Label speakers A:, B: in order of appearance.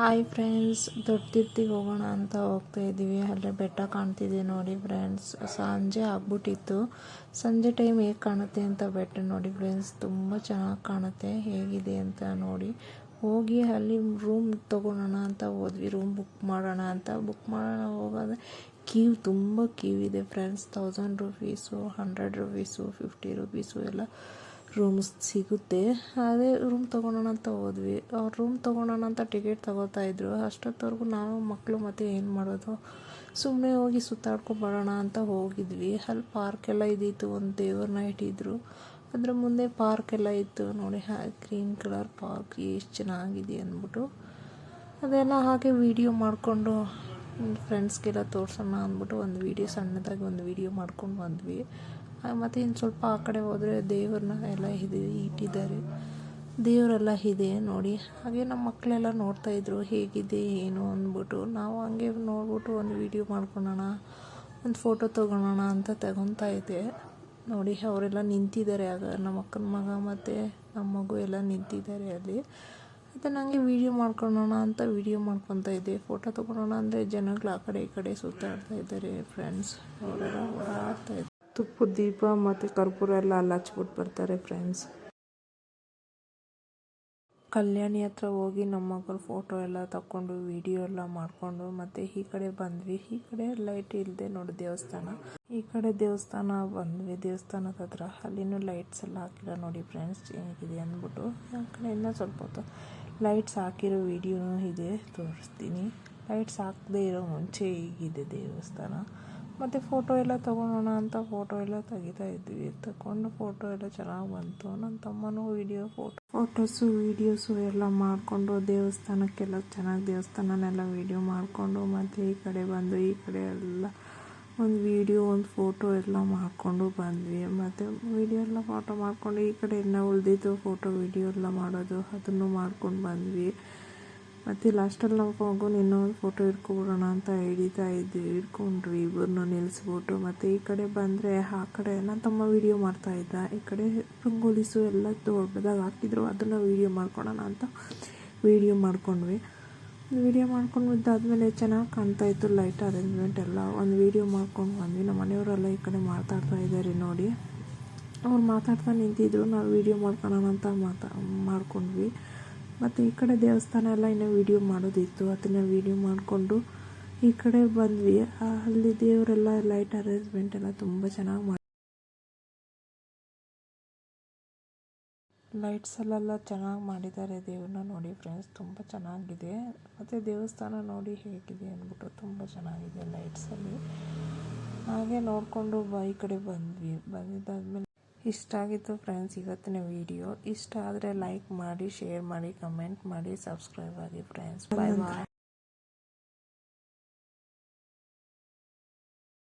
A: Hi friends ದೊಡ್ಡತಿರ್ತಿಗೆ ಹೋಗೋಣ ಅಂತ ಹೋಗ್ತಾ ಇದ್ದೀವಿ. ಅಲ್ಲೇ ಬೆಟ್ಟ ಕಾಣ್ತಿದೆ ನೋಡಿ ಫ್ರೆಂಡ್ಸ್ ಸಂಜೆ ಆಗ್ಬಿಟ್ಟಿತ್ತು. ಸಂಜೆ ಟೈಮ್ ಹೇಗೆ ಕಾಣುತ್ತೆ ಅಂತ ಬೆಟ್ಟ ನೋಡಿ ಫ್ರೆಂಡ್ಸ್ ತುಂಬ ಚೆನ್ನಾಗಿ ಕಾಣುತ್ತೆ. ಹೇಗಿದೆ ಅಂತ ನೋಡಿ. ಹೋಗಿ ಅಲ್ಲಿ ರೂಮ್ ತೊಗೊಳೋಣ ಅಂತ ಹೋದ್ವಿ. ರೂಮ್ ಬುಕ್ ಮಾಡೋಣ ಅಂತ. ಬುಕ್ ಮಾಡೋಣ ಹೋಗೋದು ಕ್ಯೂ ತುಂಬ ಕ್ಯೂ ಇದೆ friends thousand rupees hundred rupees fifty rupees ಎಲ್ಲ ರೂಮ್ಸ್ ಸಿಗುತ್ತೆ. ಅದೇ ರೂಮ್ ತೊಗೊಳೋಣ ಅಂತ ಹೋದ್ವಿ. ಅವ್ರು ರೂಮ್ ತೊಗೊಳೋಣ ಅಂತ ಟಿಕೆಟ್ ತಗೋತಾ ಇದ್ರು. ಅಷ್ಟೊತ್ತವರೆಗೂ ನಾವು ಮಕ್ಕಳು ಮತ್ತೆ ಏನು ಮಾಡೋದು? ಸುಮ್ಮನೆ ಹೋಗಿ ಸುತ್ತಾಡ್ಕೊಂಡು ಅಂತ ಹೋಗಿದ್ವಿ. ಅಲ್ಲಿ ಪಾರ್ಕ್ ಎಲ್ಲ ಇದ್ದಿತ್ತು ಒಂದು ದೇವ್ರನ್ನ ಇಟ್ಟಿದ್ರು ಅದರ ಮುಂದೆ ಪಾರ್ಕ್ ಎಲ್ಲ ಇತ್ತು. ನೋಡಿ ಗ್ರೀನ್ ಕಲರ್ ಪಾರ್ಕ್ ಎಷ್ಟು ಚೆನ್ನಾಗಿದೆ ಅಂದ್ಬಿಟ್ಟು. ಅದೆಲ್ಲ ಹಾಗೆ ವೀಡಿಯೋ ಮಾಡಿಕೊಂಡು ಫ್ರೆಂಡ್ಸ್ಗೆಲ್ಲ ತೋರಿಸೋಣ ಅಂದ್ಬಿಟ್ಟು ಒಂದು ವೀಡಿಯೋ ಸಣ್ಣದಾಗಿ ಒಂದು ವೀಡಿಯೋ ಮಾಡ್ಕೊಂಡು ಬಂದ್ವಿ. ಮತ್ತು ಇನ್ನು ಸ್ವಲ್ಪ ಆ ಕಡೆ ಹೋದರೆ ದೇವ್ರನ್ನ ಎಲ್ಲ ಇದೆ ಇಟ್ಟಿದ್ದಾರೆ ದೇವರೆಲ್ಲ ಇದೆ ನೋಡಿ. ಹಾಗೆ ನಮ್ಮ ಮಕ್ಕಳೆಲ್ಲ ನೋಡ್ತಾಯಿದ್ರು ಹೇಗಿದೆ, ಏನು ಅಂದ್ಬಿಟ್ಟು. ನಾವು ಹಂಗೆ ನೋಡ್ಬಿಟ್ಟು ಒಂದು ವಿಡಿಯೋ ಮಾಡ್ಕೊಳೋಣ, ಒಂದು ಫೋಟೋ ತೊಗೊಳೋಣ ಅಂತ ತಗೊತಾ ಇದ್ದೆ. ನೋಡಿ, ಅವರೆಲ್ಲ ನಿಂತಿದ್ದಾರೆ ಆಗ. ನಮ್ಮ ಅಕ್ಕನ ಮಗ ಮತ್ತು ನಮ್ಮ ಮಗು ಎಲ್ಲ ನಿಂತಿದ್ದಾರೆ ಅಲ್ಲಿ. ಮತ್ತು ನನಗೆ ವೀಡಿಯೋ ಮಾಡ್ಕೊಳ್ಳೋಣ ಅಂತ ವೀಡಿಯೋ ಮಾಡ್ಕೊತಾ ಇದ್ದೆ. ಫೋಟೋ ತೊಗೊಳೋಣ ಅಂದರೆ ಜನಗಳು ಆ ಕಡೆ ಈ ಕಡೆ ಸುತ್ತಾಡ್ತಾ ಇದ್ದಾರೆ ಫ್ರೆಂಡ್ಸ್ ಅವರೆಲ್ಲ ಓಡಾಡ್ತಾ ತುಪ್ಪದ ದೀಪ ಮತ್ತು ಕರ್ಪೂರ ಎಲ್ಲ ಅಲ್ಲಿ ಹಚ್ಬಿಟ್ಟು ಬರ್ತಾರೆ ಫ್ರೆಂಡ್ಸ್ ಕಲ್ಯಾಣಿ ಹತ್ರ ಹೋಗಿ ನಮ್ಮ ಮಗಳ ಫೋಟೋ ಎಲ್ಲ ತಗೊಂಡು ವಿಡಿಯೋ ಎಲ್ಲ ಮಾಡಿಕೊಂಡು ಮತ್ತು ಈ ಕಡೆ ಬಂದ್ವಿ. ಈ ಕಡೆ ಲೈಟ್ ಇಲ್ಲದೆ ನೋಡಿ ದೇವಸ್ಥಾನ. ಈ ಕಡೆ ದೇವಸ್ಥಾನ ಬಂದ್ವಿ. ದೇವಸ್ಥಾನದ ಹತ್ರ ಅಲ್ಲಿನೂ ಲೈಟ್ಸ್ ಎಲ್ಲ ಹಾಕಿಲ್ಲ ನೋಡಿ ಫ್ರೆಂಡ್ಸ್ ಹೇಗಿದೆ ಅಂದ್ಬಿಟ್ಟು. ಆ ಕಡೆ ಇನ್ನೂ ಸ್ವಲ್ಪ ಹೊತ್ತು ಲೈಟ್ಸ್ ಹಾಕಿರೋ ವಿಡಿಯೋನೂ ಇದೆ, ತೋರಿಸ್ತೀನಿ. ಲೈಟ್ಸ್ ಹಾಕದೇ ಇರೋ ಮುಂಚೆ ಹೀಗಿದೆ ದೇವಸ್ಥಾನ. ಮತ್ತು ಫೋಟೋ ಎಲ್ಲ ತೊಗೊಳೋಣ ಅಂತ ಫೋಟೋ ಎಲ್ಲ ತೆಗಿತಾ ಇದ್ವಿ. ತಗೊಂಡು ಫೋಟೋ ಎಲ್ಲ ಚೆನ್ನಾಗಿ ಬಂತು. ನನ್ನ ತಮ್ಮನೂ ವೀಡಿಯೋ ಫೋಟೋ ಫೋಟೋಸು ವೀಡಿಯೋಸು ಎಲ್ಲ ಮಾಡಿಕೊಂಡು ದೇವಸ್ಥಾನಕ್ಕೆಲ್ಲ ಚೆನ್ನಾಗಿ ದೇವಸ್ಥಾನನೆಲ್ಲ ವೀಡಿಯೋ ಮಾಡಿಕೊಂಡು ಮತ್ತು ಈ ಕಡೆ ಬಂದು ಈ ಕಡೆ ಎಲ್ಲ ಒಂದು ವೀಡಿಯೋ ಒಂದು ಫೋಟೋ ಎಲ್ಲ ಮಾಡಿಕೊಂಡು ಬಂದ್ವಿ. ಮತ್ತು ವೀಡಿಯೋ ಎಲ್ಲ ಫೋಟೋ ಮಾಡಿಕೊಂಡು ಈ ಕಡೆ ಎಲ್ಲ ಉಳಿದಿದ್ದು ಫೋಟೋ ವೀಡಿಯೋ ಎಲ್ಲ ಮಾಡೋದು, ಅದನ್ನು ಮಾಡ್ಕೊಂಡು ಬಂದ್ವಿ. ಮತ್ತು ಲಾಸ್ಟಲ್ಲಿ ನಾವು ಮಗುನ ಇನ್ನೊಂದು ಫೋಟೋ ಹಿಡ್ಕೊಬಿಡೋಣ ಅಂತ ಹಿಡಿತಾ ಇದ್ವಿ ಹಿಡ್ಕೊಂಡ್ವಿ. ಇಬ್ಬರನ್ನೂ ನಿಲ್ಲಿಸ್ಬಿಟ್ಟು ಮತ್ತು ಈ ಕಡೆ ಬಂದರೆ ಆ ಕಡೆ ನನ್ನ ತಮ್ಮ ವೀಡಿಯೋ ಮಾಡ್ತಾಯಿದ್ದ ಈ ಕಡೆ ರಂಗೋಲಿಸು ಎಲ್ಲ ದೊಡ್ಡದಾಗ ಹಾಕಿದ್ರು. ಅದನ್ನು ವೀಡಿಯೋ ಮಾಡ್ಕೊಳೋಣ ಅಂತ ವೀಡಿಯೋ ಮಾಡ್ಕೊಂಡ್ವಿ. ವೀಡಿಯೋ ಮಾಡ್ಕೊಂಡು ಇದ್ದಾದಮೇಲೆ ಚೆನ್ನಾಗಿ ಕಾಣ್ತಾ ಇತ್ತು. ಲೈಟ್ ಅರೇಂಜ್ಮೆಂಟ್ ಎಲ್ಲ. ಒಂದು ವೀಡಿಯೋ ಮಾಡ್ಕೊಂಡು ಬಂದ್ವಿ. ನಮ್ಮ ಮನೆಯವರೆಲ್ಲ ಈ ಕಡೆ ಮಾತಾಡ್ತಾ ಇದ್ದಾರೆ ನೋಡಿ. ಅವ್ರು ಮಾತಾಡ್ತಾ ನಿಂತಿದ್ರು. ನಾವು ವೀಡಿಯೋ ಮಾಡ್ಕೊಳೋಣ ಅಂತ ಮಾತಾ, ಮಾಡ್ಕೊಂಡ್ವಿ. ಮತ್ತು ಈ ಕಡೆ ದೇವಸ್ಥಾನ ಎಲ್ಲ ಇನ್ನು ವೀಡಿಯೋ ಮಾಡೋದಿತ್ತು. ಅದನ್ನು ವೀಡಿಯೋ ಮಾಡಿಕೊಂಡು ಈ ಕಡೆ ಬಂದ್ವಿ. ಅಲ್ಲಿ ದೇವರೆಲ್ಲ ಲೈಟ್ ಅರೇಂಜ್ಮೆಂಟ್ ಎಲ್ಲ ತುಂಬ ಚೆನ್ನಾಗಿ ಮಾಡಿ ಲೈಟ್ಸಲ್ಲೆಲ್ಲ ಚೆನ್ನಾಗಿ ಮಾಡಿದ್ದಾರೆ ದೇವ್ರನ್ನ ನೋಡಿ ಫ್ರೆಂಡ್ಸ್ ತುಂಬ ಚೆನ್ನಾಗಿದೆ. ಮತ್ತು ದೇವಸ್ಥಾನ ನೋಡಿ ಹೇಗಿದೆ ಅಂದ್ಬಿಟ್ಟು ತುಂಬ ಚೆನ್ನಾಗಿದೆ ಲೈಟ್ಸಲ್ಲಿ ಹಾಗೆ ನೋಡಿಕೊಂಡು ಬ ಈ ಕಡೆ ಬಂದ್ವಿ. ಬಂದಿದ್ದಾದ್ಮೇಲೆ ಇಷ್ಟ ಆಗಿತ್ತು ಫ್ರೆಂಡ್ಸ್ ಇವತ್ತಿನ ವಿಡಿಯೋ ಇಷ್ಟ ಆದರೆ ಲೈಕ್ ಮಾಡಿ ಶೇರ್ ಮಾಡಿ ಕಮೆಂಟ್ ಮಾಡಿ ಸಬ್ಸ್ಕ್ರೈಬ್ ಆಗಿ ಫ್ರೆಂಡ್ಸ್ ಬಾಯ್ ಬಾಯ್